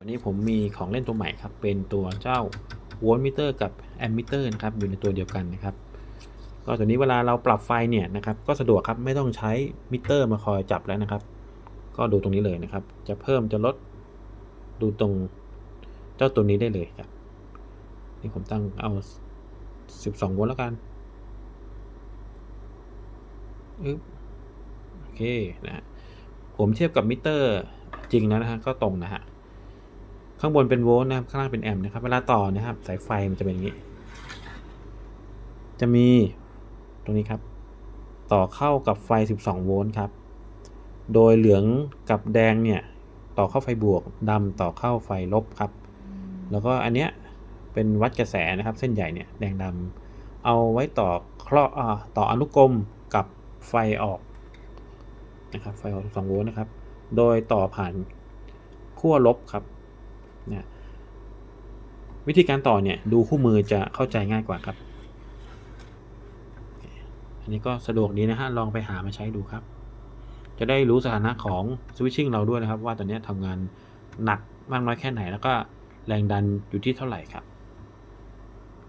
วันนี้ผมมีของเล่นตัวใหม่ครับ เป็นตัวเจ้าโวลต์มิเตอร์กับแอมมิเตอร์นะครับ อยู่ในตัวเดียวกันนะครับ ก็ตัวนี้เวลาเราปรับไฟเนี่ยนะครับ ก็สะดวกครับไม่ต้องใช้มิเตอร์มาคอยจับแล้วนะครับ ก็ดูตรงนี้เลยนะครับ จะเพิ่มจะลดดูตรงเจ้าตัวนี้ได้เลยครับ นี่ผมตั้งเอา 12โวลต์แล้วกันอึ๊บโอเคนะฮะผมเทียบกับมิเตอร์จริงแล้วนะฮะก็ตรงนะฮะ ข้างบนเป็นโวลต์นะครับ ข้างล่างเป็นแอมป์นะครับ เวลาต่อนะครับ สายไฟมันจะเป็นอย่างนี้ จะมีตรงนี้ครับ ต่อเข้ากับไฟ 12 โวลต์ครับ โดยเหลืองกับแดงเนี่ย ต่อเข้าไฟบวกดำต่อเข้าไฟลบครับ แล้วก็อันเนี้ยเป็นวัดกระแสนะครับ เส้นใหญ่เนี่ยแดงดำเอาไว้ต่อเคราะห์ต่ออนุกรมกับไฟออกนะครับ ไฟออก 12 โวลต์นะครับ โดยต่อผ่านขั้วลบครับ นะวิธีการต่อเนี่ยดูคู่มือจะเข้าใจง่ายกว่าครับ อันนี้ก็สะดวกดีนะฮะลองไปหามาใช้ดูครับ จะได้รู้สถานะของสวิตชิ่งเราด้วยนะครับ ว่าตอนนี้ทำงานหนักมากน้อยแค่ไหนแล้วก็แรงดันอยู่ที่เท่าไหร่ครับ